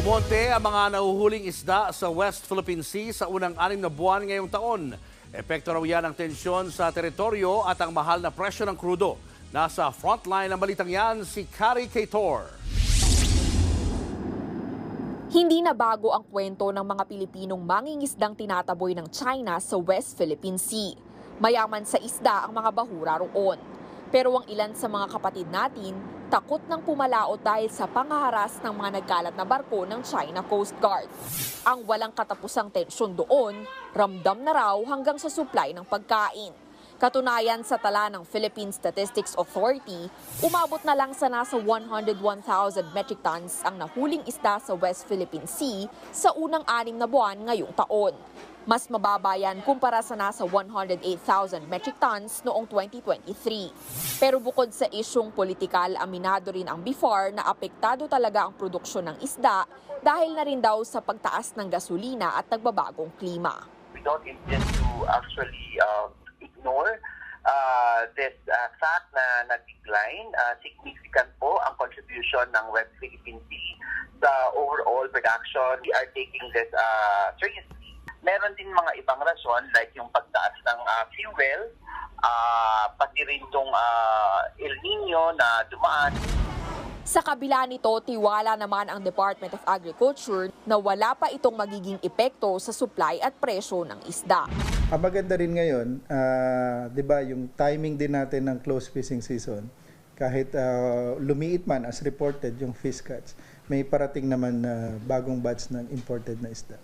Umonte ang mga nahuhuling isda sa West Philippine Sea sa unang anim na buwan ngayong taon. Epekto raw yan ng tensyon sa teritoryo at ang mahal na presyo ng krudo. Nasa frontline ng balitang yan si Kari Kator. Hindi na bago ang kwento ng mga Pilipinong mangingisdang tinataboy ng China sa West Philippine Sea. Mayaman sa isda ang mga bahura roon. Pero ang ilan sa mga kapatid natin, takot ng pumalaot dahil sa pangaharas ng mga nagkalat na barko ng China Coast Guard. Ang walang katapusang tensyon doon, ramdam na raw hanggang sa supply ng pagkain. Katunayan sa tala ng Philippine Statistics Authority, umabot na lang sa nasa 101,000 metric tons ang nahuling isda sa West Philippine Sea sa unang anim na buwan ngayong taon. Mas mababa yan kumpara sa nasa 108,000 metric tons noong 2023. Pero bukod sa isyong politikal, aminado rin ang BIFAR na apektado talaga ang produksyon ng isda dahil na rin daw sa pagtaas ng gasolina at nagbabagong klima. we don't intend to actually uh, fact na nag-decline. Uh, significant po ang contribution ng West Philippine Sea sa overall production. We are taking this uh, seriously. Meron din mga ibang rason like yung pagtaas ng uh, fuel, uh, pati rin tong uh, El Nino na dumaan Sa kabila nito, tiwala naman ang Department of Agriculture na wala pa itong magiging epekto sa supply at presyo ng isda. Ang maganda rin ngayon, ah, 'di ba, yung timing din natin ng close fishing season. Kahit ah, lumiit man as reported yung fish catch, may parating naman na bagong batch ng imported na isda.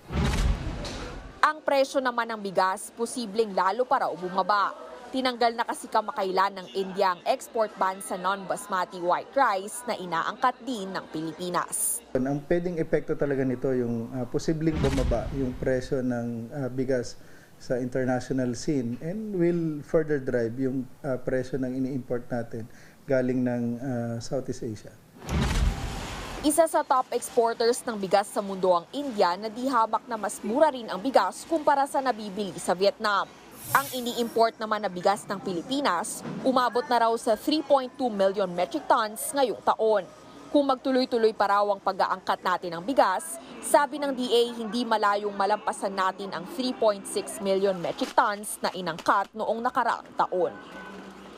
Ang presyo naman ng bigas, posibleng lalo pa raw bumaba. Tinanggal na kasi kamakailan ng India ang export ban sa non-basmati white rice na inaangkat din ng Pilipinas. Ang pwedeng epekto talaga nito yung ah, posibleng bumaba yung presyo ng ah, bigas sa international scene and will further drive yung ah, presyo ng ini-import natin galing ng ah, Southeast Asia. Isa sa top exporters ng bigas sa mundo ang India na di hamak na mas mura rin ang bigas kumpara sa nabibili sa Vietnam. Ang ini-import naman na bigas ng Pilipinas, umabot na raw sa 3.2 million metric tons ngayong taon. Kung magtuloy-tuloy pa raw ang pag-aangkat natin ng bigas, sabi ng DA hindi malayong malampasan natin ang 3.6 million metric tons na inangkat noong nakaraang taon.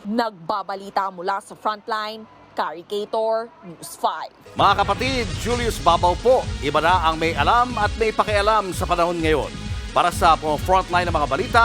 Nagbabalita mula sa frontline, Kari Kator, News 5. Mga kapatid, Julius Babaw po. Iba na ang may alam at may pakialam sa panahon ngayon. Para sa frontline ng mga balita,